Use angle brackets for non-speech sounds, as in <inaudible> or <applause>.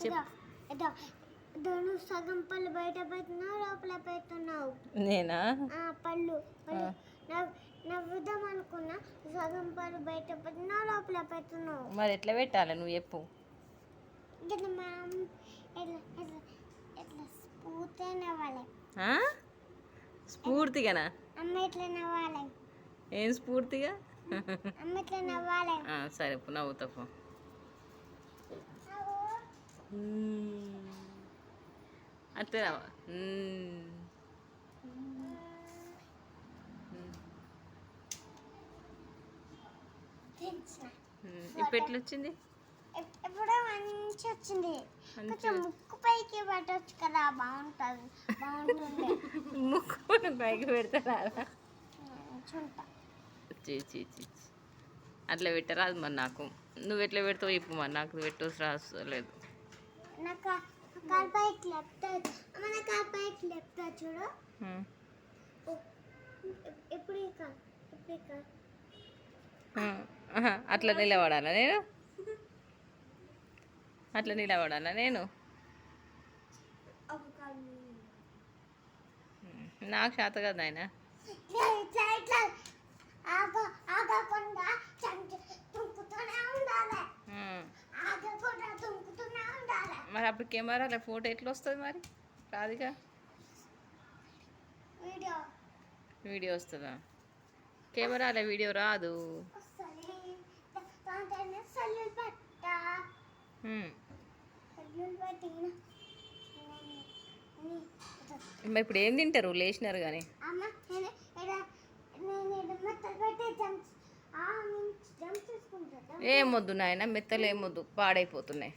చెప్పు. సగం పళ్ళు బయట పెడుతున్నావు లోపల పెడుతున్నావు. నేనా? పళ్ళు నవ్వుదాం అనుకున్నా సగం పళ్ళు బయట పెడుతున్నావు లోపల పెడుతున్నావు. మరి ఎట్లా పెట్టాలి నువ్వు చెప్పు? స్ఫూర్తిగానా? అమ్మ ఇట్లా నవ్వాలి? ఏం స్ఫూర్తిగా? అమ్మ ఇట్లా నవ్వాలి? ఆ, సరే నవ్వుతా పో అంతే నవ్వ మ్మ్. తెచ్చిన. మ్మ్. ఇప్పుడు ఎట్లా వచ్చింది ఎప్- ఎప్పుడో మంచి వచ్చింది. కొంచెం ముక్కు పైకి పెట్టవచ్చు కదా బాగుంటుంది బాగుంటుంది <laughs> ముక్కు పైకి పెడతారా? చీ చీ. అట్లా పెట్టరాదు మరి నాకు. నువ్వు ఎట్లా పెడతావు ఇప్పుడు మరి. నాకు పెట్టు రాలేదు నా కాలు పైకి లేపుతా చూడు. ఓ, ఎప్- ఎప్పుడు ఇక ఎప్పుడు ఇక అట్లా నిలబడాలా నేను? అట్లా నిలబడాలా నేను. నాకు శాత కదా ఆయన మరి అప్పుడు కెమెరాలో ఫోటో ఎట్లా వస్తుంది మరి? రాదుగా వీడియో. వస్తుందా? కెమెరాలో వీడియో రాదు. మరి ఇప్పుడు ఏం తింటారు? లేచినారు కానీ అమ్మ నేను ఇక్కడ నేను ఇక్కడ మెత్తలు పెట్టి జంప్స్ ఆ నుంచి జంప్ చేసుకుంటా ఏం వద్దు నాయన మెత్తలు ఏం వద్దు పాడైపోతున్నాయి.